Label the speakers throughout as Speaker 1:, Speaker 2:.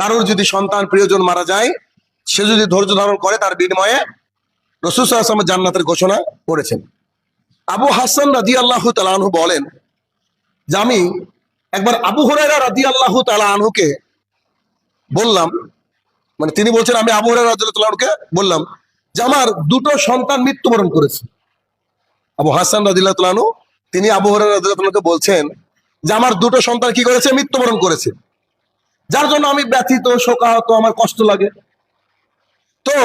Speaker 1: কারোর যদি সন্তান, প্রিয়জন মারা যায়, সে যদি ধৈর্য ধারণ করে, তার বিনিময়ে রসুল আসলামের জান্নাতের ঘোষণা করেছেন। আবু হাসান রাজি আল্লাহ তালাহু বলেন যে আমি একবার আবু হরাইরা রাজি আল্লাহ তালাহুকে বললাম মানে তিনি বলছেন, আমি আবু হরাইরা রাজি বললাম যে আমার দুটো সন্তান মৃত্যুবরণ করেছে। আবু হাসান রাজিল্লাহ তালাহু তিনি আবু হরাইরা রাজি বলছেন যে আমার দুটো সন্তান কি করেছে? মৃত্যুবরণ করেছে। যার জন্য আমি ব্যথিত, শোকাহত, আমার কষ্ট লাগে। তো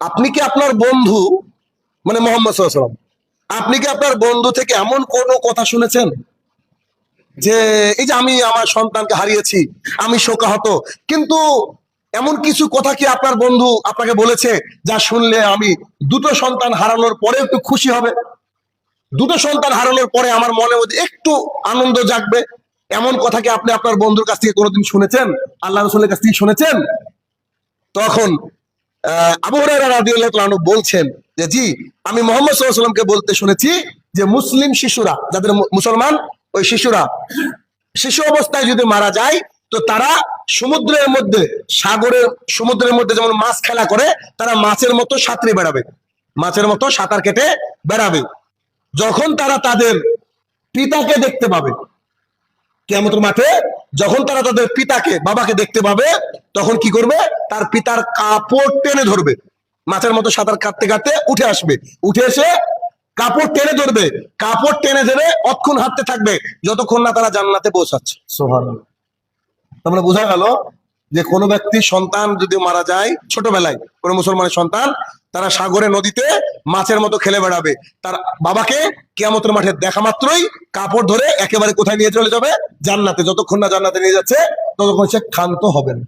Speaker 1: আপনি কি আপনার বন্ধু মানে মোহাম্মদ আপনি কি আপনার বন্ধু থেকে এমন কোন কথা শুনেছেন? যে এই যে আমি আমার সন্তানকে হারিয়েছি, আমি শোকাহত, কিন্তু এমন কিছু কথা কি আপনার বন্ধু আপনাকে বলেছে, যা শুনলে আমি দুটো সন্তান হারানোর পরে একটু খুশি হবে? দুটো সন্তান হারানোর পরে আমার মনে মধ্যে একটু আনন্দ জাগবে? এমন কথা কি আপনি আপনার বন্ধুর কাছ থেকে কোনোদিন শুনেছেন? আল্লাহ রসুলের কাছ থেকে শুনেছেন? তখন আবু আনহু বলছেন যে, জি, আমি মোহাম্মদ বলতে শুনেছি যে, মুসলিম শিশুরা, যাদের মুসলমান, ওই শিশুরা, শিশু অবস্থায় যদি মারা যায়, তো তারা সমুদ্রের মধ্যে, সাগরের, সমুদ্রের মধ্যে যেমন মাছ খেলা করে, তারা মাছের মতো সাঁতরে বেড়াবে। মাছের মতো সাঁতার কেটে বেড়াবে। যখন তারা তাদের পিতাকে দেখতে পাবে কেমতের মাঠে যখন তারা তাদের পিতাকে, বাবাকে দেখতে পাবে, তখন কি করবে? তার পিতার কাপড় টেনে ধরবে। মাছের মতো সাঁতার কাটতে কাটতে উঠে আসবে। উঠে এসে কাপড় টেনে ধরবে। কাপড় টেনে ধরে অক্ষণ হাঁটতে থাকবে। যতক্ষণ না তারা জান্নাতে পৌঁছাচ্ছে। তোমরা বোঝা গেল যে কোনো ব্যক্তি সন্তান যদি মারা যায় ছোটবেলায়, কোনো মুসলমানের সন্তান তারা সাগরে, নদীতে মাছের মতো খেলে বেড়াবে। তার বাবাকে কেয়ামতের মাঠে দেখা মাত্রই কাপড় ধরে একেবারে কোথায় নিয়ে চলে যাবে? জান্নাতে। যতক্ষণ না জান্নাতে নিয়ে যাচ্ছে, ততক্ষণ সে ক্ষান্ত হবে না